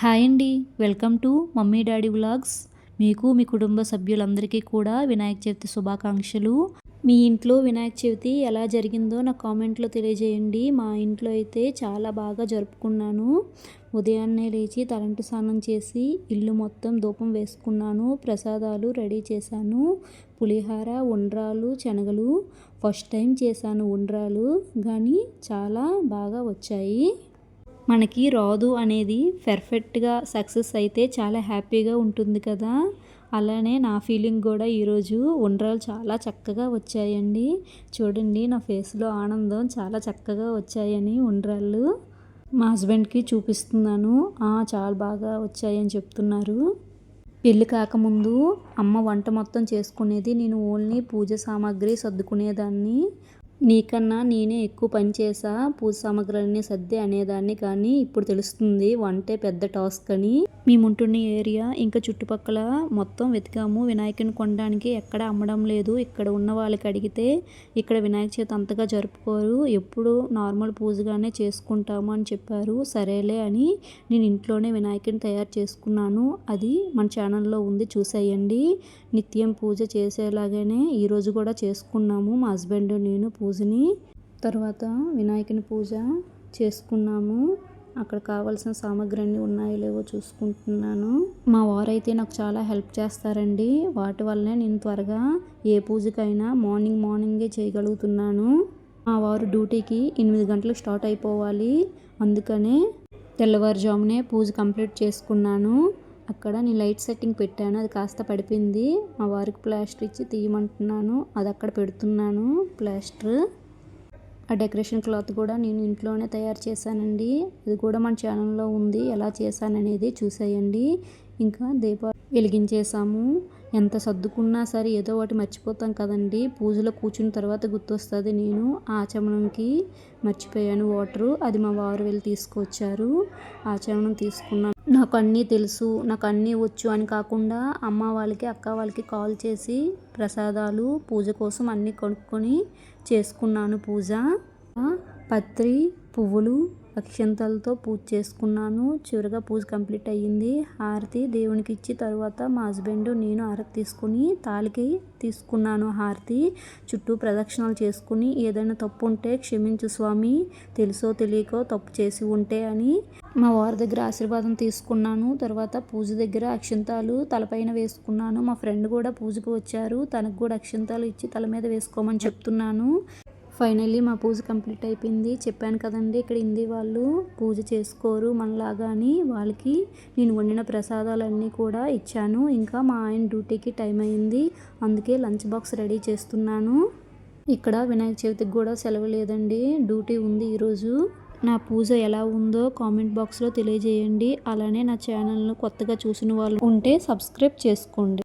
Hi అండి. Welcome to mummy daddy vlogs. మీకు మీ కుటుంబ సభ్యులందరికీ కూడా వినాయక చవితి శుభాకాంక్షలు. మీ ఇంట్లో వినాయక చవితి ఎలా జరిగిందో నా కామెంట్లో తెలియజేయండి. మా ఇంట్లో అయితే చాలా బాగా జరుపుకున్నాను. ఉదయాన్నే లేచి తలంటు స్నానం చేసి ఇల్లు మొత్తం ధూపం వేసుకున్నాను. ప్రసాదాలు రెడీ చేశాను. పులిహార ఉండ్రాలు శనగలు. ఫస్ట్ టైం చేశాను ఉండ్రాలు కానీ చాలా బాగా వచ్చాయి. మనకి రాదు అనేది పెర్ఫెక్ట్గా సక్సెస్ అయితే చాలా హ్యాపీగా ఉంటుంది కదా. అలానే నా ఫీలింగ్ కూడా ఈరోజు ఉండ్రాలు చాలా చక్కగా వచ్చాయండి. చూడండి నా ఫేస్లో ఆనందం చాలా చక్కగా వచ్చాయని ఉండ్రాళ్ళు. మా హస్బెండ్కి చూపిస్తున్నాను. చాలా బాగా వచ్చాయని చెప్తున్నారు. పెళ్ళి కాకముందు అమ్మ వంట మొత్తం చేసుకునేది నేను ఓన్లీ పూజ సామాగ్రి సర్దుకునేదాన్ని. నీకన్నా నేనే ఎక్కువ పని చేసా పూజ సామాగ్రులన్నీ సర్ది అనేదాన్ని కానీ ఇప్పుడు తెలుస్తుంది. వంటే పెద్ద టాస్క్ అని. మేము ఉంటున్న ఏరియా ఇంకా చుట్టుపక్కల మొత్తం వెతికాము. వినాయకుని కొనడానికి ఎక్కడ అమ్మడం లేదు. ఇక్కడ ఉన్న వాళ్ళకి అడిగితే ఇక్కడ వినాయక చవితి అంతగా జరుపుకోరు. ఎప్పుడు నార్మల్ పూజగానే చేసుకుంటాము అని చెప్పారు. సరేలే అని నేను ఇంట్లోనే వినాయకుని తయారు చేసుకున్నాను. అది మన ఛానల్లో ఉంది. చూసేయండి. నిత్యం పూజ చేసేలాగానే ఈరోజు కూడా చేసుకున్నాము. మా హస్బెండ్ నేను పూజ పూజని. తర్వాత వినాయకుని పూజ చేసుకున్నాము. అక్కడ కావాల్సిన సామాగ్రి అన్నీ ఉన్నాయో లేవో చూసుకుంటున్నాను. మా వారైతే నాకు చాలా హెల్ప్ చేస్తారండి. వాటి వల్లనే నేను త్వరగా ఏ పూజకైనా మార్నింగ్ మార్నింగే చేయగలుగుతున్నాను. మా వారు డ్యూటీకి ఎనిమిది గంటలకు స్టార్ట్ అయిపోవాలి. అందుకనే తెల్లవారుజామునే పూజ కంప్లీట్ చేసుకున్నాను. అక్కడ నేను లైట్ సెట్టింగ్ పెట్టాను అది కాస్త పడిపోయింది. మా వారికి ప్లాస్టర్ ఇచ్చి తీయమంటున్నాను అది అక్కడ పెడుతున్నాను ప్లాస్టర్. ఆ డెకరేషన్ క్లాత్ కూడా నేను ఇంట్లోనే తయారు చేశానండి. ఇది కూడా మన ఛానల్లో ఉంది ఎలా చేశాననేది చూసేయండి. ఇంకా దీప వెలిగించేసాము ఎంత సర్దుకున్నా సరే ఏదో ఒకటి మర్చిపోతాం కదండి. పూజలో కూర్చున్న తర్వాత గుర్తొస్తుంది నేను ఆచమనంకి మర్చిపోయాను వాటరు అది మా వారు వెళ్ళి తీసుకొచ్చారు. ఆచమనం తీసుకున్నాను నాకు అన్నీ తెలుసు నాకు అన్నీ వచ్చు అని కాకుండా అమ్మ వాళ్ళకి అక్క వాళ్ళకి కాల్ చేసి ప్రసాదాలు పూజ కోసం అన్నీ కొనుక్కొని చేసుకున్నాను పూజ. పత్రి పువ్వులు అక్షంతలతో పూజ చేసుకున్నాను. చివరిగా పూజ కంప్లీట్ అయ్యింది. హారతి దేవునికి ఇచ్చి తర్వాత మా హస్బెండ్ నేను హారతి తీసుకుని తాలికి తీసుకున్నాను హారతి. చుట్టూ ప్రదక్షిణలు చేసుకుని ఏదైనా తప్పు ఉంటే క్షమించు స్వామి తెలుసో తెలియకో తప్పు చేసి ఉంటే అని మా వారి దగ్గర ఆశీర్వాదం తీసుకున్నాను. తర్వాత పూజ దగ్గర అక్షంతాలు తలపైన వేసుకున్నాను. మా ఫ్రెండ్ కూడా పూజకు వచ్చారు. తనకు కూడా అక్షంతాలు ఇచ్చి తల మీద వేసుకోమని చెప్తున్నాను. ఫైనల్లీ మా పూజ కంప్లీట్ అయిపోయింది. చెప్పాను కదండి ఇక్కడ హిందీ వాళ్ళు పూజ చేసుకోరు మనలాగా అని వాళ్ళకి నేను వండిన ప్రసాదాలన్నీ కూడా ఇచ్చాను. ఇంకా మా ఆయన డ్యూటీకి టైం అయింది. అందుకే లంచ్ బాక్స్ రెడీ చేస్తున్నాను. ఇక్కడ వినాయక చవితికి కూడా సెలవు లేదండి. డ్యూటీ ఉంది ఈరోజు. నా పూజ ఎలా ఉందో కామెంట్ బాక్స్లో తెలియజేయండి. అలానే నా ఛానల్ను కొత్తగా చూసిన వాళ్ళు ఉంటే సబ్స్క్రైబ్ చేసుకోండి.